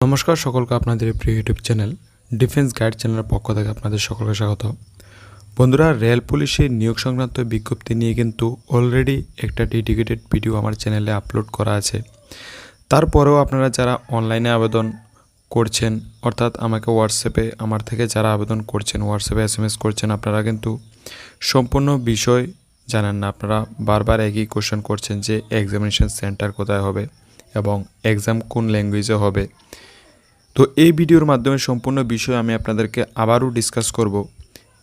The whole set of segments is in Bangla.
নমস্কার সকলকে আপনাদের প্রিয় ইউটিউব চ্যানেল ডিফেন্স গাইড চ্যানেলের পক্ষ থেকে আপনাদের সকলকে স্বাগত। বন্ধুরা, রেল পুলিশের নিয়োগ সংক্রান্ত বিজ্ঞপ্তি নিয়ে কিন্তু অলরেডি একটা ডেডিকেটেড ভিডিও আমার চ্যানেলে আপলোড করা আছে। তারপরেও আপনারা যারা অনলাইনে আবেদন করছেন, অর্থাৎ আমাকে হোয়াটসঅ্যাপে আমার থেকে যারা আবেদন করছেন হোয়াটসঅ্যাপে এস এম এস করছেন, আপনারা কিন্তু সম্পূর্ণ বিষয় জানেন না। আপনারা বারবার একই কোশ্চেন করছেন যে এক্সামিনেশন সেন্টার কোথায় হবে এবং এক্সাম কোন ল্যাঙ্গুয়েজে হবে। তো এই ভিডিওর মাধ্যমে সম্পূর্ণ বিষয় আমি আপনাদেরকে আবারও ডিসকাস করব।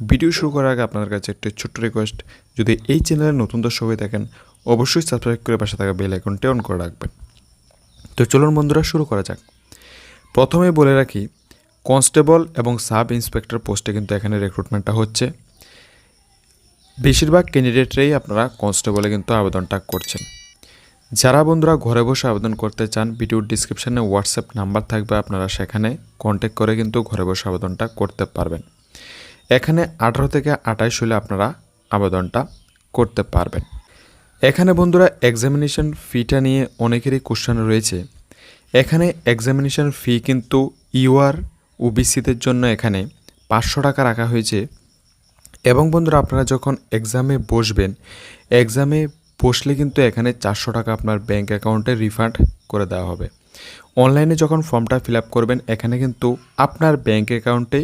ভিডিও শুরু করার আগে আপনাদের কাছে একটি ছোট্ট রিকোয়েস্ট যদি এই চ্যানেলে নতুন দর্শক হয়ে থাকেন, অবশ্যই সাবস্ক্রাইব করে পাশে থাকা বেল আইকনটি অন করে রাখবেন। তো চলুন বন্ধুরা, শুরু করা যাক। প্রথমে বলে রাখি কনস্টেবল এবং সাব ইন্সপেক্টর পোস্টে কিন্তু এখানে রিক্রুটমেন্টটা হচ্ছে। বেশিরভাগ ক্যান্ডিডেটরাই আপনারা কনস্টেবলে কিন্তু আবেদনটা করছেন। যারা বন্ধুরা ঘরে বসে আবেদন করতে চান, ভিডিওর ডিসক্রিপশানে হোয়াটসঅ্যাপ নাম্বার থাকবে, আপনারা সেখানে কন্ট্যাক্ট করে কিন্তু ঘরে বসে আবেদনটা করতে পারবেন। এখানে আঠারো থেকে আঠাইশ হলে আপনারা আবেদনটা করতে পারবেন। এখানে বন্ধুরা এক্সামিনেশন ফিটা নিয়ে অনেকেরই কোশ্চেন রয়েছে। এখানে এক্সামিনেশন ফি কিন্তু ইউআর ওবিসিদের জন্য এখানে পাঁচশো টাকা রাখা হয়েছে। এবং বন্ধুরা আপনারা যখন এক্সামে বসবেন এক্সামে বসলে কিন্তু এখানে চারশো টাকা আপনার ব্যাঙ্ক অ্যাকাউন্টে রিফান্ড করে দেওয়া হবে। অনলাইনে যখন ফর্মটা ফিল আপ করবেন, এখানে কিন্তু আপনার ব্যাঙ্ক অ্যাকাউন্টে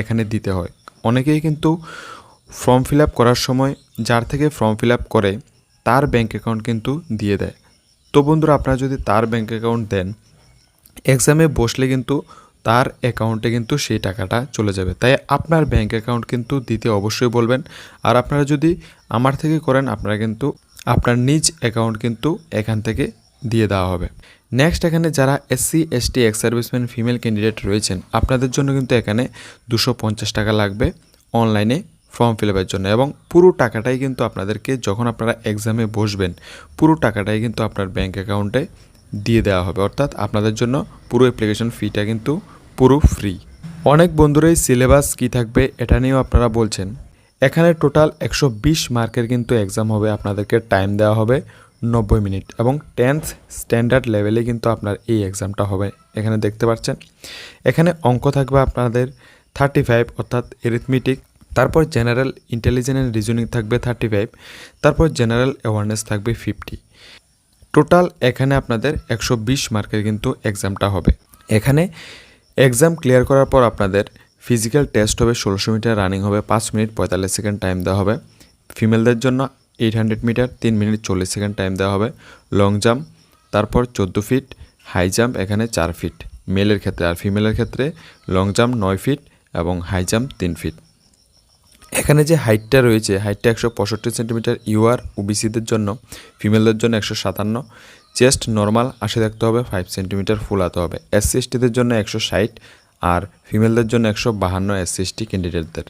এখানে দিতে হয়। অনেকেই কিন্তু ফর্ম ফিল আপ করার সময় যার থেকে ফর্ম ফিল আপ করে, তার ব্যাঙ্ক অ্যাকাউন্ট কিন্তু দিয়ে দেয়। তো বন্ধুরা, আপনারা যদি তার ব্যাঙ্ক অ্যাকাউন্ট দেন এক্সামে বসলে কিন্তু তার অ্যাকাউন্টে কিন্তু সেই টাকাটা চলে যাবে। তাই আপনার ব্যাঙ্ক অ্যাকাউন্ট কিন্তু দিতে অবশ্যই বলবেন। আর আপনারা যদি আমার থেকে করেন, আপনারা কিন্তু আপনার নিজ অ্যাকাউন্ট কিন্তু এখান থেকে দিয়ে দেওয়া হবে। নেক্সট এখানে যারা SC ST ex serviceman female candidate রয়েছেন, আপনাদের জন্য কিন্তু এখানে দুশো টাকা লাগবে অনলাইনে ফর্ম ফিল আপের জন্য এবং পুরো টাকাটাই কিন্তু আপনাদেরকে যখন আপনারা এক্সামে বসবেন, পুরো টাকাটাই কিন্তু আপনার ব্যাঙ্ক অ্যাকাউন্টে দিয়ে দেওয়া হবে। অর্থাৎ আপনাদের জন্য পুরো অ্যাপ্লিকেশন ফিটা কিন্তু পুরো ফ্রি অনেক বন্ধুরাই সিলেবাস কী থাকবে এটা নিয়েও আপনারা বলছেন। এখানে টোটাল একশো বিশ মার্কের কিন্তু এক্সাম হবে, আপনাদেরকে টাইম দেওয়া হবে নব্বই মিনিট এবং টেন্থ স্ট্যান্ডার্ড লেভেলে কিন্তু আপনার এই এক্সামটা হবে, এখানে দেখতে পাচ্ছেন। এখানে অঙ্ক থাকবে আপনাদের থার্টি ফাইভ অর্থাৎ এরিথমেটিক তারপর জেনারেল ইন্টেলিজেন্স অ্যান্ড রিজনিং থাকবে থার্টি ফাইভ তারপর জেনারেল অ্যাওয়ারনেস থাকবে ফিফটি টোটাল এখানে আপনাদের একশো বিশ মার্কের কিন্তু এক্সামটা হবে। এখানে এক্সাম ক্লিয়ার করার পর আপনাদের ফিজিক্যাল টেস্ট হবে ষোলোশো মিটার রানিং হবে পাঁচ মিনিট পঁয়তাল্লিশ সেকেন্ড টাইম দেওয়া হবে। ফিমেলদের জন্য এইট হান্ড্রেড মিটার, তিন মিনিট চল্লিশ সেকেন্ড টাইম দেওয়া হবে। লং জাম্প তারপর চোদ্দ ফিট হাই জাম্প এখানে চার ফিট মেলের ক্ষেত্রে আর ফিমেলের ক্ষেত্রে লং জাম্প নয় ফিট এবং হাই জাম্প তিন ফিট এখানে যে হাইটটা রয়েছে হাইটটা একশো পঁয়ষট্টি সেন্টিমিটার ইউআর ওবিসিদের জন্য ফিমেলদের জন্য একশো সাতান্ন। চেস্ট নর্মাল আশি থাকতে হবে ফাইভ সেন্টিমিটার ফুলাতে হবে। এসসি এসটিদের জন্য একশো ষাট আর ফিমেলদের জন্য একশো বাহান্ন এসসি এসটি ক্যান্ডিডেটদের।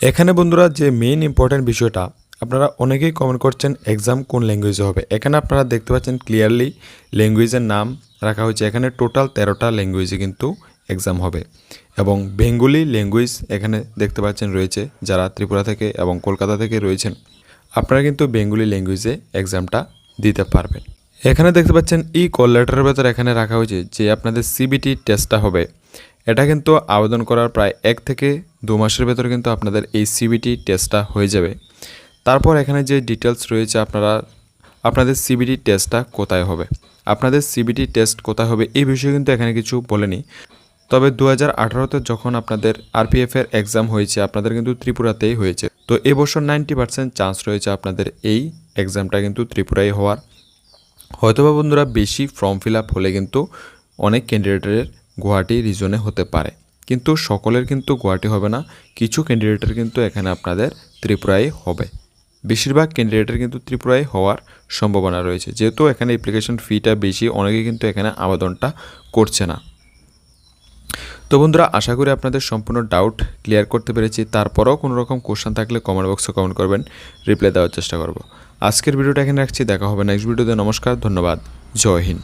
এখানে বন্ধুরা যে মেইন ইম্পর্ট্যান্ট বিষয়টা, আপনারা অনেকেই কমেন্ট করছেন এক্সাম কোন ল্যাঙ্গুয়েজে হবে। এখানে আপনারা দেখতে পাচ্ছেন ক্লিয়ারলি ল্যাঙ্গুয়েজের নাম রাখা হয়েছে। এখানে টোটাল তেরোটা ল্যাঙ্গুয়েজে কিন্তু এক্সাম হবে। এবং বেঙ্গলি ল্যাঙ্গুয়েজ এখানে দেখতে পাচ্ছেন রয়েছে যারা ত্রিপুরা থেকে এবং কলকাতা থেকে রয়েছেন। আপনারা কিন্তু বেঙ্গলি ল্যাঙ্গুয়েজে এক্সামটা দিতে পারবেন। এখানে দেখতে পাচ্ছেন ই কল লেটারের ভেতর এখানে রাখা হয়েছে যে আপনাদের সিবিটি টেস্টটা হবে। এটা কিন্তু আবেদন করার প্রায় এক থেকে দু মাসের ভেতর কিন্তু আপনাদের এই সিবিটি টেস্টটা হয়ে যাবে। তারপর এখানে যে ডিটেলস রয়েছে আপনারা, আপনাদের সিবিটি টেস্টটা কোথায় হবে? আপনাদের সিবিটি টেস্ট কোথায় হবে এই বিষয়ে কিন্তু এখানে কিছু বলেনি। তবে দু হাজার যখন আপনাদের আরপিএফের এক্সাম হয়েছে, আপনাদের কিন্তু ত্রিপুরাতেই হয়েছে। তো এবছর নাইনটি পার্সেন্ট চান্স রয়েছে আপনাদের এই এক্সামটা কিন্তু ত্রিপুরায় হওয়ার। হয়তোবা বন্ধুরা বেশি ফর্ম ফিল আপ হলে কিন্তু অনেক ক্যান্ডিডেটের গুয়াহাটি রিজনে হতে পারে। কিন্তু সকলের কিন্তু গুয়াহাটি হবে না, কিছু ক্যান্ডিডেটের কিন্তু এখানে আপনাদের ত্রিপুরায় হবে। বেশিরভাগ ক্যান্ডিডেটের কিন্তু ত্রিপুরায় হওয়ার সম্ভাবনা রয়েছে। যেহেতু এখানে অ্যাপ্লিকেশন ফিটা বেশি, অনেকে কিন্তু এখানে আবেদনটা করছে না। তো বন্ধুরা, আশা করি আপনাদের সম্পূর্ণ ডাউট ক্লিয়ার করতে পেরেছি। তারপরেও কোনো রকম কোশ্চেন থাকলে কমেন্ট বক্সে কমেন্ট করবেন রিপ্লাই দেওয়ার চেষ্টা করব। আজকের ভিডিওটা এখানে রাখছি, দেখা হবে নেক্সট ভিডিওতে নমস্কার, ধন্যবাদ। জয় হিন্দ।